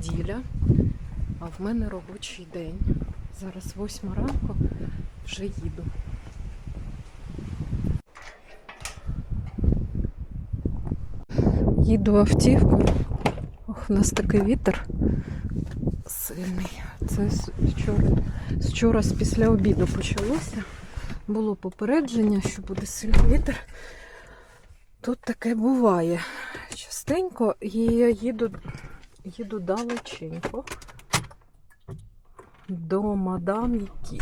неділя, а в мене робочий день. Зараз восьма ранку, вже їду. Їду автівкою. Ох, у нас такий вітер сильний. Це з вчора, з вчора з після обіду почалося. Було попередження, що буде сильний вітер. Тут таке буває частенько, і я їду, їду далеченько до мадам,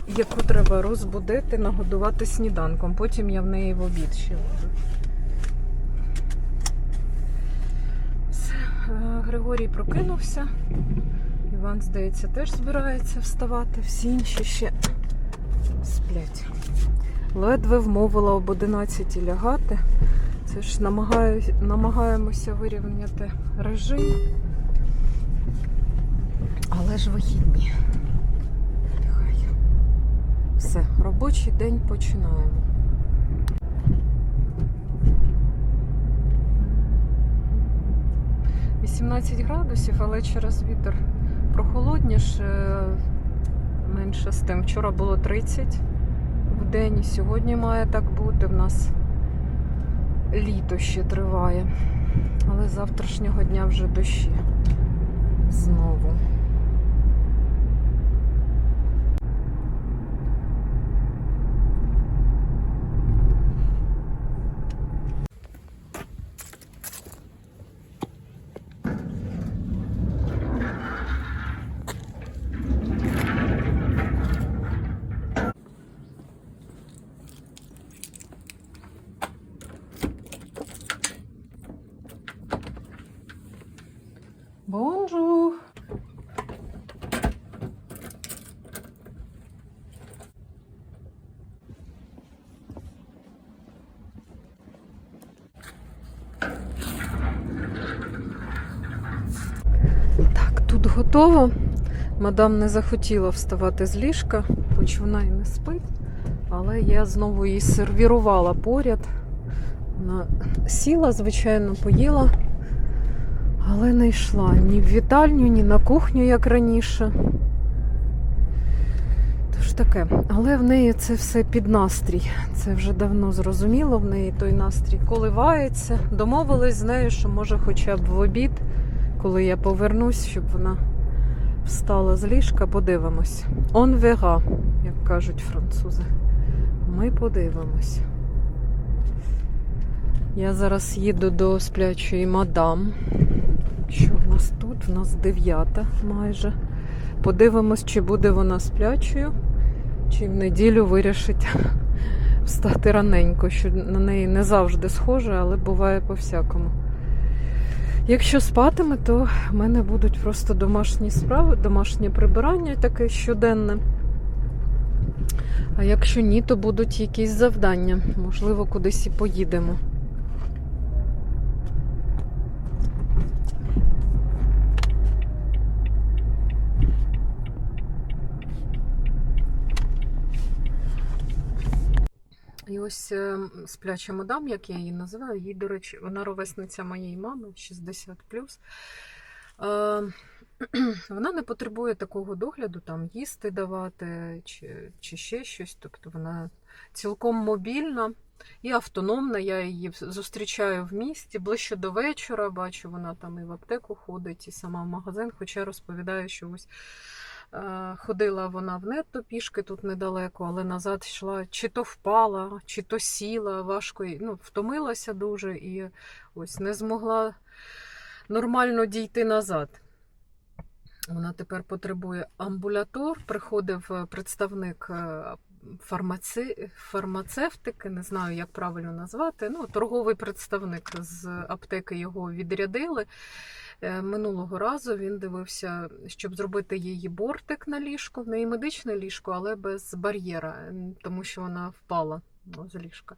яку треба розбудити, нагодувати сніданком. Потім я в неї в обід ще буду. Е, Григорій прокинувся. Іван, здається, теж збирається вставати. Всі інші ще сплять. Ледве вмовила об 11 лягати. Це ж намагаємося вирівняти режим. Але ж вихідні. Хай. Все, робочий день починаємо. – 18 градусів, але через вітер прохолодніше, менше з тим. Вчора було 30 в день, сьогодні має так бути. В нас літо ще триває. Але з завтрашнього дня вже дощі. Знову. Бонжур! Так, тут готово. Мадам не захотіла вставати з ліжка, хоч вона і не спить. Але я знову її сервірувала поряд. Вона сіла, звичайно, поїла. Але не йшла ні в вітальню, ні на кухню, як раніше. Тож таке. Але в неї це все під настрій. Це вже давно зрозуміло. В неї той настрій коливається. Домовились з нею, що може хоча б в обід, коли я повернусь, щоб вона встала з ліжка, подивимось. On verra, як кажуть французи. Ми подивимось. Я зараз їду до сплячої мадам. Що в нас тут? В нас дев'ята майже. Подивимось, чи буде вона сплячою, чи в неділю вирішить встати раненько, що на неї не завжди схоже, але буває по-всякому. Якщо спатиме, то в мене будуть просто домашні справи, домашнє прибирання таке щоденне. А якщо ні, то будуть якісь завдання. Можливо, кудись і поїдемо. І ось е, спляча мадам, як я її називаю, їй, до речі, вона ровесниця моєї мами, 60 Е, вона не потребує такого догляду, там їсти давати чи, чи ще щось. Тобто вона цілком мобільна і автономна. Я її зустрічаю в місті ближче до вечора. Бачу, вона там і в аптеку ходить, і сама в магазин, хоча розповідає, що ось. Е, Ходила вона в нетто пішки тут недалеко, але назад йшла, чи то впала, чи то сіла, важко ну, втомилася дуже і ось не змогла нормально дійти назад. Вона тепер потребує амбулятор. Приходив е, представник е, фармаці... фармацевтики, не знаю, як правильно назвати. Ну, торговий представник з аптеки його відрядили. Е, Минулого разу він дивився, щоб зробити її бортик на ліжко, в неї медичне ліжко, але без бар'єра, тому що вона впала ну, з ліжка.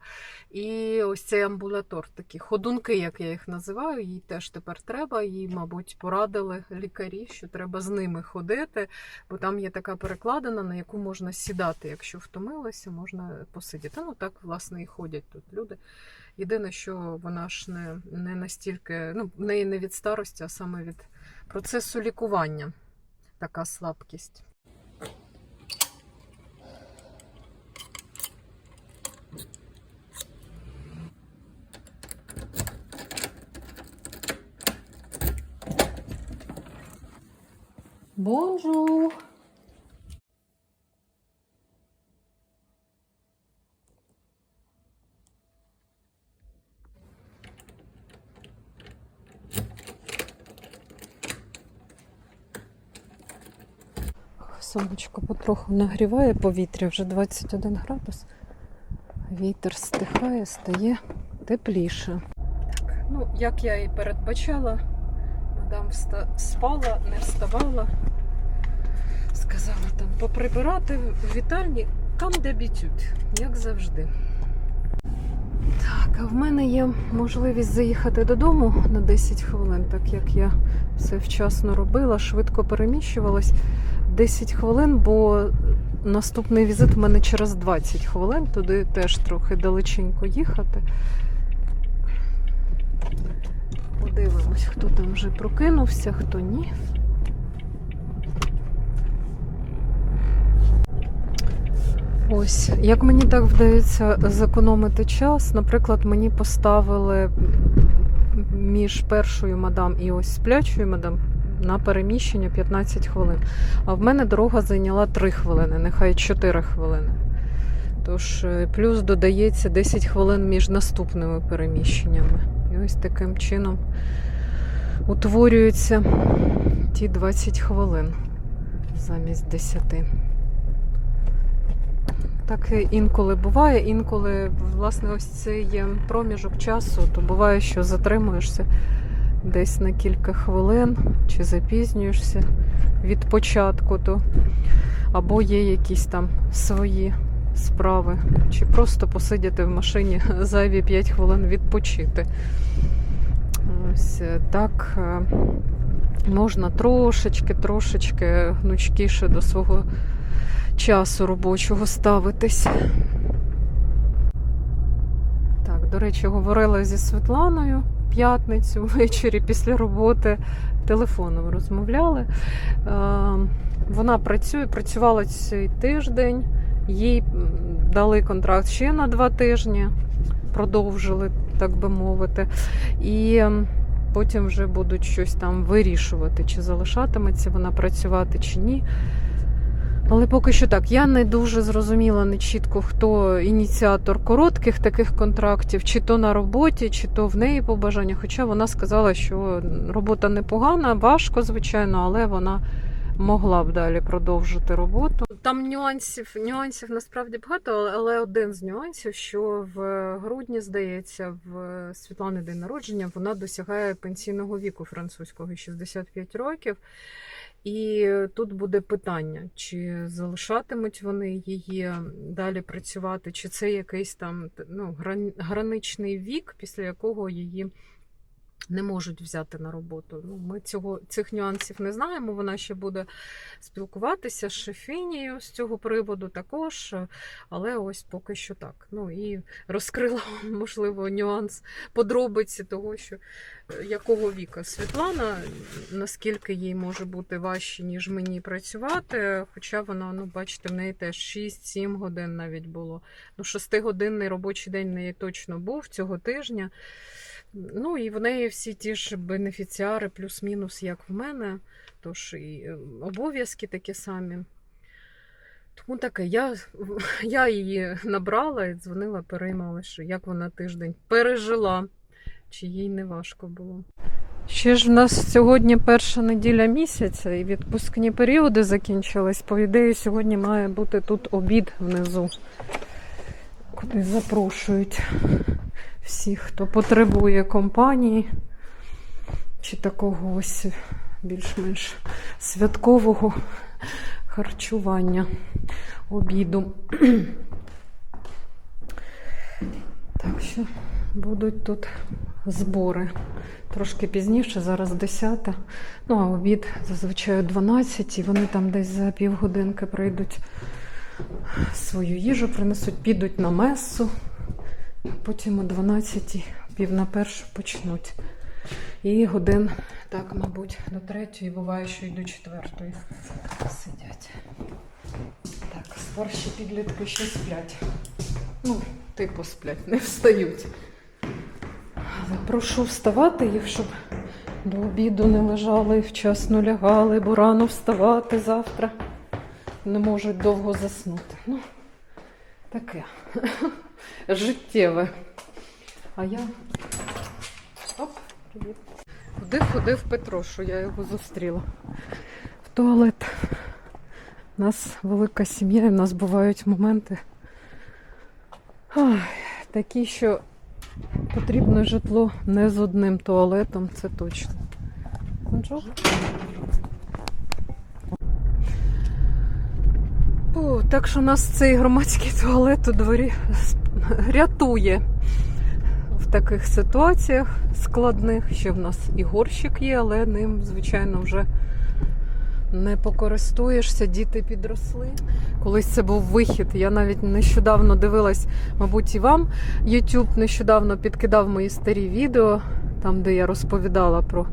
І ось цей амбулатор, такі ходунки, як я їх називаю, їй теж тепер треба. Їй, мабуть, порадили лікарі, що треба з ними ходити, бо там є така перекладина, на яку можна сідати. Якщо втомилася, можна посидіти. Ну так, власне, і ходять тут люди. Єдине, що вона ж не, не настільки, ну, в неї не від старості, а саме від процесу лікування така слабкість. Бонжур! Сонечко потроху нагріває повітря, вже 21 градус. Вітер стихає, стає тепліше. Так, ну, як я і передбачала, мадам вста- спала, не вставала. Сказала там поприбирати в вітальні там де бітють, як завжди. Так, а в мене є можливість заїхати додому на 10 хвилин, так як я все вчасно робила, швидко переміщувалась. 10 хвилин, бо наступний візит в мене через 20 хвилин, туди теж трохи далеченько їхати. Подивимось, хто там вже прокинувся, хто ні. Ось, як мені так вдається зекономити час, наприклад, мені поставили між першою мадам і ось сплячою мадам на переміщення 15 хвилин. А в мене дорога зайняла 3 хвилини, нехай 4 хвилини. Тож е, плюс додається 10 хвилин між наступними переміщеннями. І ось таким чином утворюються ті 20 хвилин замість 10. Так інколи буває, інколи, власне, ось цей е, проміжок часу, то буває, що затримуєшся десь на кілька хвилин, чи запізнюєшся від початку, то або є якісь там свої справи, чи просто посидіти в машині зайві 5 хвилин відпочити. Ось е, так е, можна трошечки, трошечки гнучкіше до свого часу робочого ставитись. Так, до речі, говорила зі Світланою в п'ятницю ввечері після роботи. Телефоном розмовляли. Е, Вона працює, працювала цей тиждень, їй дали контракт ще на два тижні, продовжили, так би мовити. І потім вже будуть щось там вирішувати, чи залишатиметься вона працювати, чи ні. Але поки що так, я не дуже зрозуміла не чітко, хто ініціатор коротких таких контрактів, чи то на роботі, чи то в неї побажання. Хоча вона сказала, що робота непогана, важко, звичайно, але вона могла б далі продовжити роботу. Там нюансів, нюансів насправді багато, але- один з нюансів, що в грудні, здається, в Світлани день народження вона досягає пенсійного віку французького 65 років. І тут буде питання, чи залишатимуть вони її далі працювати, чи це якийсь там ну, граничний вік, після якого її не можуть взяти на роботу. Ну, ми цього, цих нюансів не знаємо. Вона ще буде спілкуватися з шефінією з цього приводу також. Але ось поки що так. Ну і розкрила, можливо, нюанс подробиці того, що якого віка Світлана, наскільки їй може бути важче, ніж мені працювати. Хоча вона, ну, бачите, в неї теж 6-7 годин навіть було. Ну, шестигодинний робочий день в неї точно був цього тижня. Ну і в неї всі ті ж бенефіціари, плюс-мінус, як в мене. Тож і е, обов'язки такі самі. Тому таке, я, я її набрала і дзвонила, переймала, що як вона тиждень пережила, чи їй не важко було. Ще ж в нас сьогодні перша неділя місяця, і відпускні періоди закінчились. По ідеї, сьогодні має бути тут обід внизу, куди запрошують всіх, хто потребує компанії чи такого ось більш-менш святкового харчування обіду. Так що будуть тут збори. Трошки пізніше, зараз 10. Ну, а обід зазвичай 12, і вони там десь за півгодинки прийдуть свою їжу, принесуть, підуть на месу. Потім о 12, пів на першу почнуть І годин, так, мабуть, до третьої, буває, що й до четвертої сидять. Так, старші підлітки ще сплять. Ну, типу сплять, не встають. Прошу вставати їх, щоб до обіду не лежали, вчасно лягали, бо рано вставати завтра. Не можуть довго заснути. Ну, таке життєве. А я. Оп, привіт. Куди ходив Петро, що я його зустріла? В туалет. У нас велика сім'я, і в нас бувають моменти. Ой, такі, що потрібно житло не з одним туалетом, це точно. Бонжур. О, так що нас цей громадський туалет у дворі рятує в таких ситуаціях складних. Ще в нас і горщик є, але ним, звичайно, вже не покористуєшся, діти підросли. Колись це був вихід. Я навіть нещодавно дивилась, мабуть, і вам YouTube нещодавно підкидав мої старі відео, там, де я розповідала про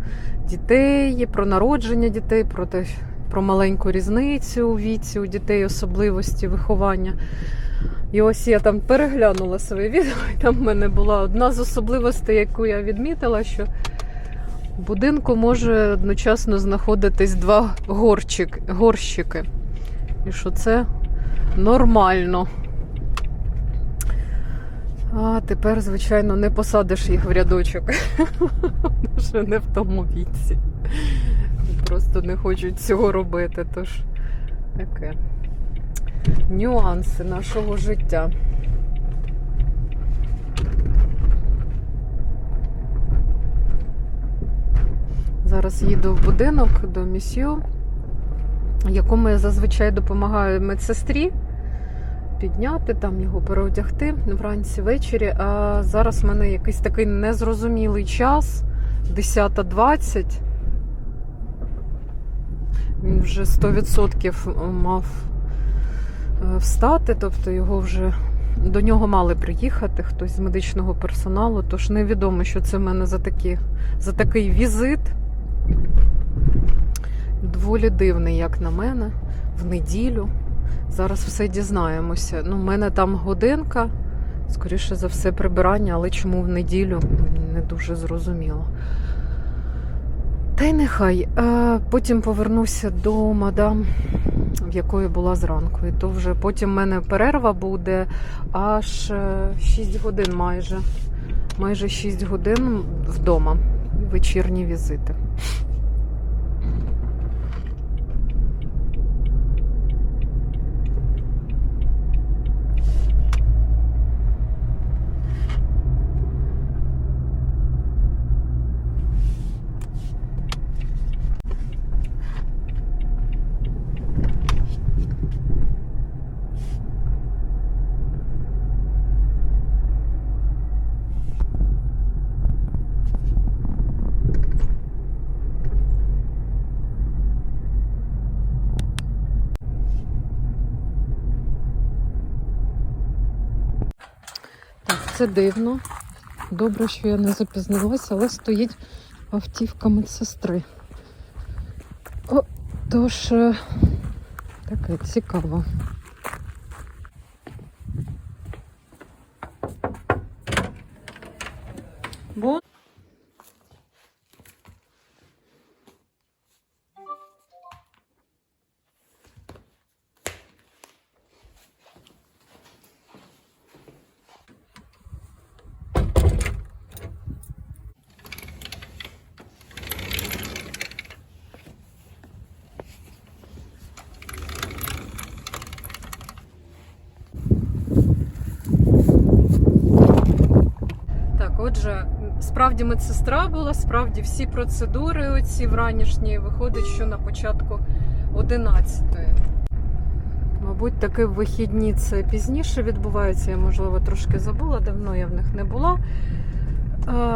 дітей, про народження дітей, про те, про маленьку різницю у віці у дітей, особливості виховання. І ось я там переглянула своє відео, і там в мене була одна з особливостей, яку я відмітила, що в будинку може одночасно знаходитись два горчик, горщики. І що це нормально. А тепер, звичайно, не посадиш їх в рядочок. Вже не в тому віці. Просто не хочуть цього робити. Тож таке. Нюанси нашого життя. Зараз їду в будинок до місію, якому я зазвичай допомагаю медсестрі підняти, там його переодягти вранці ввечері. А зараз в мене якийсь такий незрозумілий час 10.20. Він вже 100% мав е, встати, тобто його вже до нього мали приїхати хтось з медичного персоналу, тож невідомо, що це в мене за, такі, за такий візит. Доволі дивний, як на мене, в неділю. Зараз все дізнаємося. Ну, в мене там годинка, скоріше за все, прибирання, але чому в неділю не дуже зрозуміло. Та й нехай. Е, Потім повернуся до мадам, в якої була зранку. І то вже потім в мене перерва буде аж е, 6 годин майже. Майже 6 годин вдома. Вечірні візити. Так, це дивно. Добре, що я не запізнилася, але стоїть автівка медсестри. О, тож е, таке цікаво. Бо... Так, отже, справді медсестра була, справді всі процедури оці вранішні виходить, що на початку 11-ї. Мабуть, таки в вихідні це пізніше відбувається. Я, можливо, трошки забула, давно я в них не була.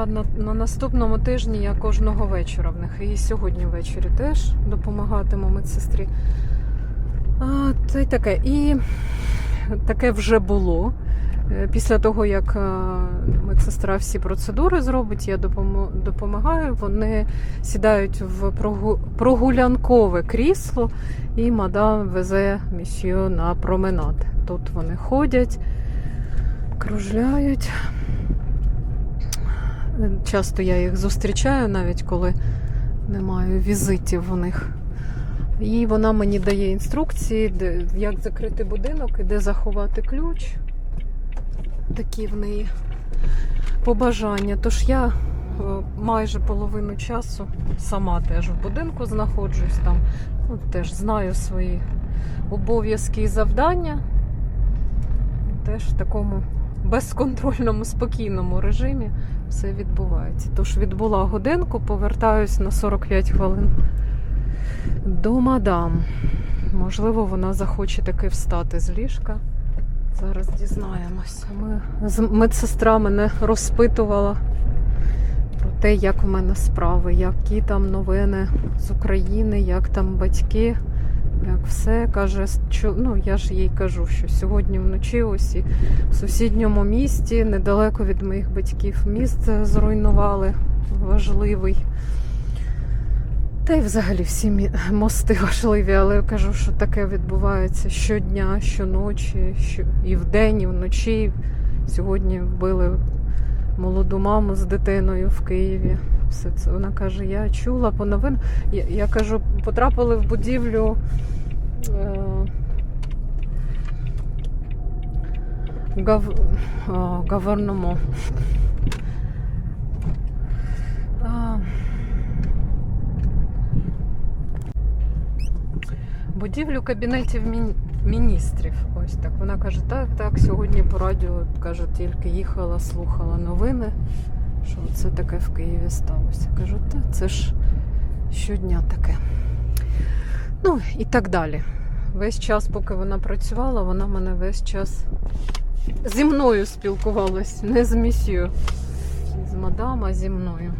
На, на наступному тижні я кожного вечора в них. І сьогодні ввечері теж допомагатиму медсестрі. А, й таке. І таке вже було. Е, Після того, як е, медсестра всі процедури зробить, я допомагаю. Вони сідають в прогулянкове крісло, і мадам везе місьє на променад. Тут вони ходять, кружляють. Часто я їх зустрічаю, навіть коли не маю візитів у них. І вона мені дає інструкції, як закрити будинок і де заховати ключ. Такі в неї побажання. Тож я е, майже половину часу сама теж в будинку знаходжусь там. Ну, теж знаю свої обов'язки і завдання. Теж в такому безконтрольному, спокійному режимі все відбувається. Тож відбула годинку, повертаюсь на 45 хвилин до мадам. Можливо, вона захоче таки встати з ліжка. Зараз дізнаємося. Ми, з- медсестра мене розпитувала про те, як в мене справи, які там новини з України, як там батьки, як все. Каже, ну я ж їй кажу, що сьогодні вночі ось і в сусідньому місті, недалеко від моїх батьків, міст зруйнували важливий. Та й взагалі всі мости важливі, але я кажу, що таке відбувається щодня, щоночі, що і вдень, і вночі. Сьогодні вбили молоду маму з дитиною в Києві. Все це вона каже: я чула по новин. Я, я кажу, потрапили в будівлю. Е, гав, а, гаверному. А, будівлю кабінетів міністрів. Ось так. Вона каже: так, так, сьогодні по радіо каже, тільки їхала, слухала новини, що це таке в Києві сталося. Кажу, та це ж щодня таке. Ну і так далі. Весь час, поки вона працювала, вона мене весь час зі мною спілкувалась, не з місію, з мадам, а зі мною.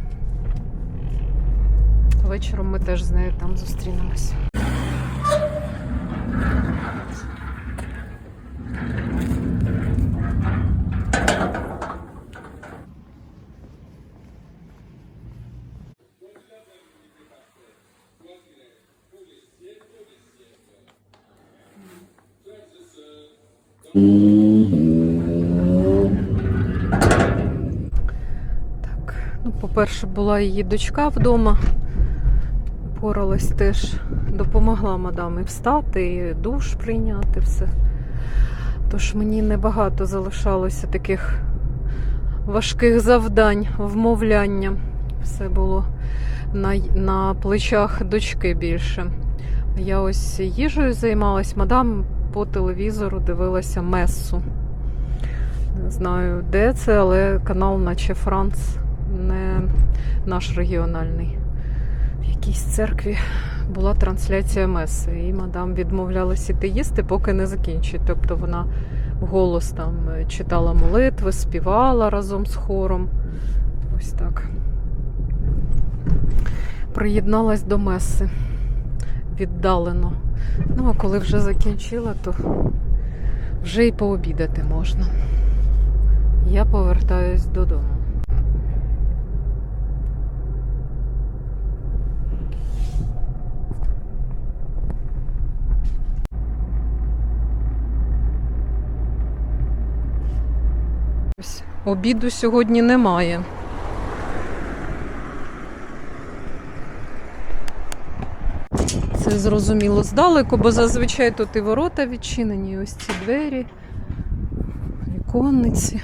Вечором ми теж з нею там зустрінемося. Так, по-перше, була її дочка вдома. Поралась теж, допомогла мадамі встати, і душ прийняти все. Тож мені небагато залишалося таких важких завдань, вмовляння. Все було на, на плечах дочки більше. Я ось їжею займалась, мадам по телевізору дивилася месу. Не знаю, де це, але канал, наче Франц, не наш регіональний. В якійсь церкві була трансляція меси, і мадам відмовлялась іти їсти, поки не закінчить. Тобто вона вголос там е, читала молитви, співала разом з хором. Ось так. Приєдналась до меси віддалено. Ну, а коли вже закінчила, то вже й пообідати можна. Я повертаюсь додому. Ось, Обіду сьогодні немає. Це зрозуміло здалеку, бо зазвичай тут і ворота відчинені, і ось ці двері, віконниці.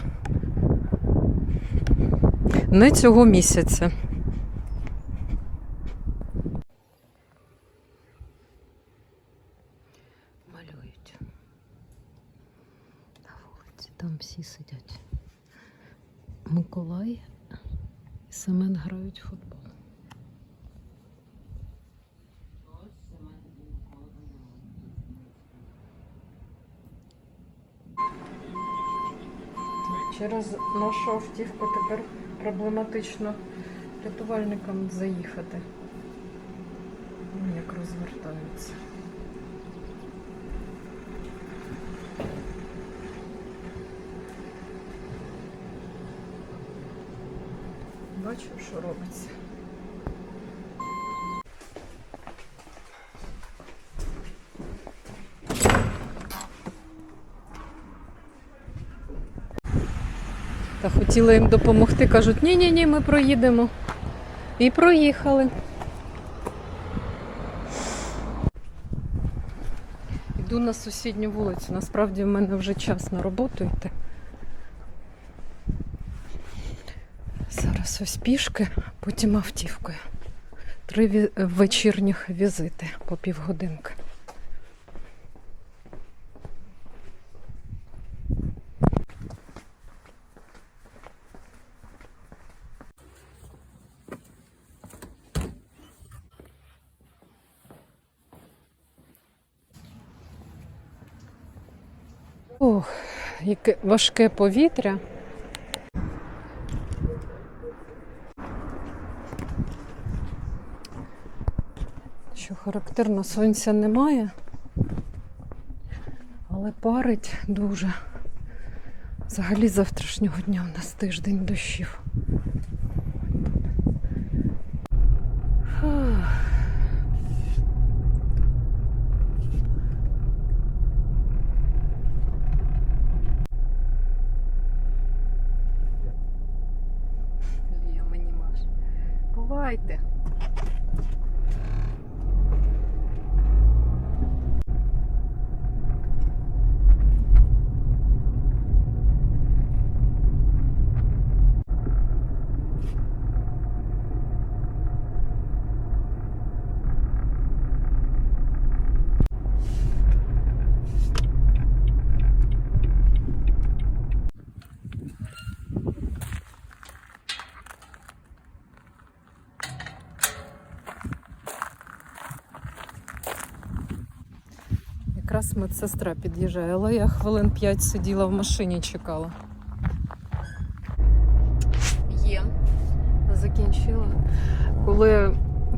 Не цього місяця. Через нашу автівку тепер проблематично рятувальникам заїхати. Ну, як розвертаються. Бачу, що робиться. Та хотіли їм допомогти, кажуть, ні-ні ні, ми проїдемо. І проїхали. Йду на сусідню вулицю. Насправді в мене вже час на роботу йти. Зараз ось пішки, потім автівкою. Три вечірніх візити по півгодинки. Ох, яке важке повітря. Що характерно, сонця немає, але парить дуже. Взагалі завтрашнього дня у нас тиждень дощів. Бувайте. Якраз медсестра під'їжджає, але я хвилин 5 сиділа в машині, чекала. Є. Закінчила. Коли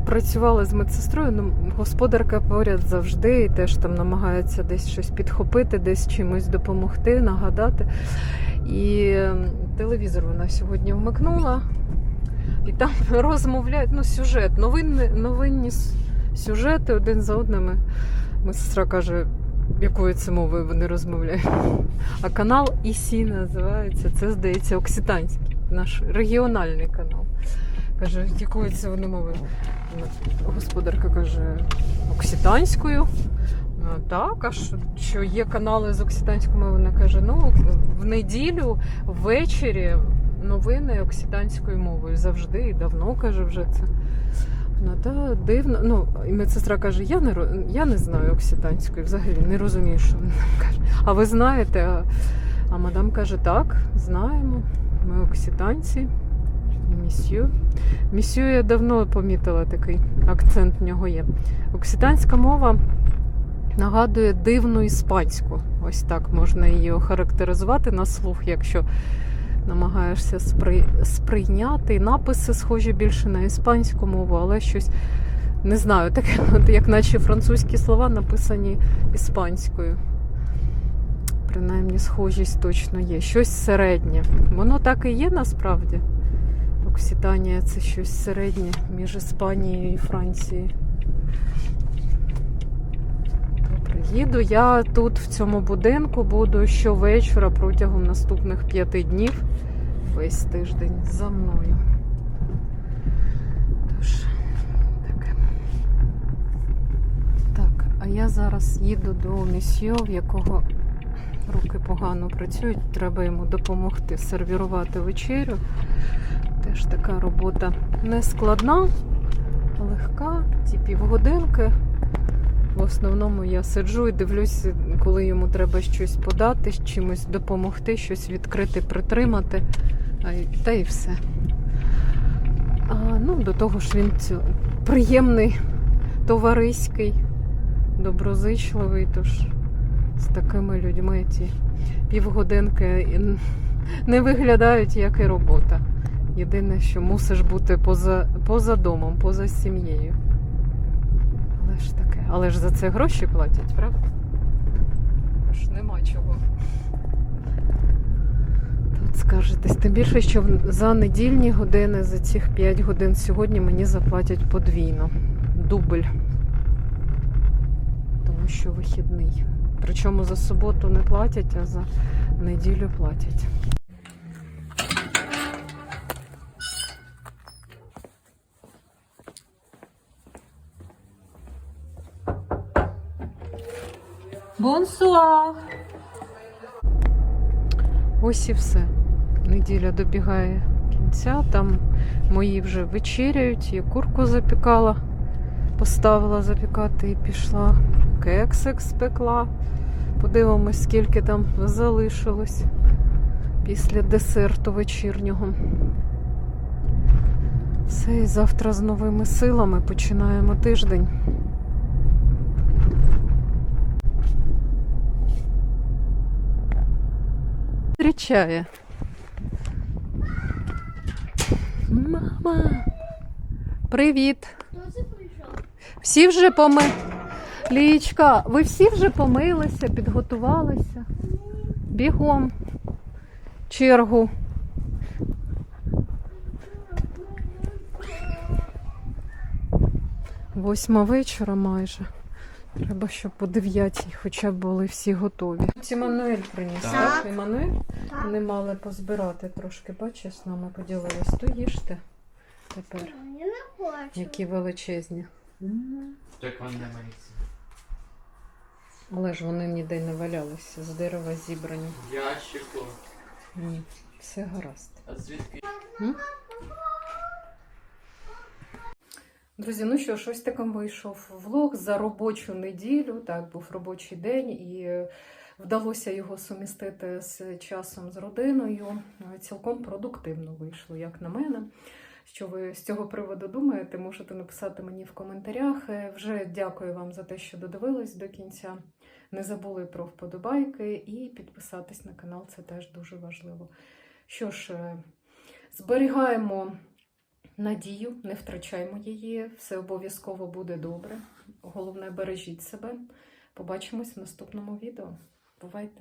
працювала з медсестрою, ну, господарка поряд завжди і теж там намагається десь щось підхопити, десь чимось допомогти, нагадати. І телевізор вона сьогодні вмикнула. І там розмовляють, ну, сюжет, новинні, новинні сюжети один за одними. Медсестра каже, якою це мовою вони розмовляють. А канал ІСІ називається. Це, здається, Окситанський, наш регіональний канал. Каже, якою це вони мовою? Господарка каже, окситанською. Так, а що є канали з окситанською мовою? Вона каже, ну в неділю ввечері новини окситанською мовою завжди і давно каже вже це. Ну, та, дивно. Ну, і медсестра каже, я не, я не знаю окситанської, взагалі не розумію, що вона каже. А ви знаєте? А, а мадам каже, так, знаємо. Ми окситанці. І. Місью я давно помітила такий акцент в нього є. Окситанська мова нагадує дивну іспанську. Ось так можна її охарактеризувати на слух, якщо намагаєшся спри- сприйняти. Написи схожі більше на іспанську мову, але щось не знаю, таке, як наче французькі слова написані іспанською. Принаймні, схожість точно є. Щось середнє. Воно так і є насправді. Окситанія це щось середнє між Іспанією і Францією. Добре, їду я тут, в цьому будинку, буду щовечора протягом наступних п'яти днів. Весь тиждень за мною. Тож, таке. Так, а я зараз їду до місьо, в якого руки погано працюють. Треба йому допомогти сервірувати вечерю. Теж така робота не складна, легка, ті півгодинки. В основному я сиджу і дивлюся, коли йому треба щось подати, чимось допомогти, щось відкрити, притримати. Та і все. А, ну, до того ж він приємний, товариський, доброзичливий. Тож з такими людьми ті півгодинки не виглядають як і робота. Єдине, що мусиш бути поза, поза домом, поза сім'єю. Але ж за це гроші платять, правда? Тож нема чого. От скажетесь, тим більше, що за недільні години, за цих 5 годин сьогодні мені заплатять подвійно. Дубль. Тому що вихідний. Причому за суботу не платять, а за неділю платять. Бонсуар. Ось і все. Неділя добігає кінця. Там мої вже вечеряють. Я курку запікала, поставила запікати і пішла. Кексик спекла. Подивимось, скільки там залишилось після десерту вечірнього. Все, і завтра з новими силами починаємо тиждень. Зустрічає. Мама. Привіт. Всі вже поми... Лічка, ви всі вже помилися, підготувалися. Бігом. Чергу. Восьма вечора майже. Треба, щоб по дев'ятій хоча б були всі готові. Ці Мануель приніс, Так. так? Вони мали позбирати трошки, бачиш, з нами поділились. То їжте тепер. Я не хочу. Які величезні. Так вам не мається. Але ж вони ніде не валялися, з дерева зібрані. Ящику. Ні, все гаразд. А звідки? Друзі, ну що ж, ось таким вийшов влог за робочу неділю. Так, був робочий день, і е, вдалося його сумістити з часом з родиною. Цілком продуктивно вийшло, як на мене. Що ви з цього приводу думаєте, можете написати мені в коментарях. Е, Вже дякую вам за те, що додивились до кінця. Не забули про вподобайки і підписатись на канал, це теж дуже важливо. Що ж, е, зберігаємо надію, не втрачаймо її, все обов'язково буде добре. Головне, бережіть себе. Побачимось в наступному відео. Бувайте!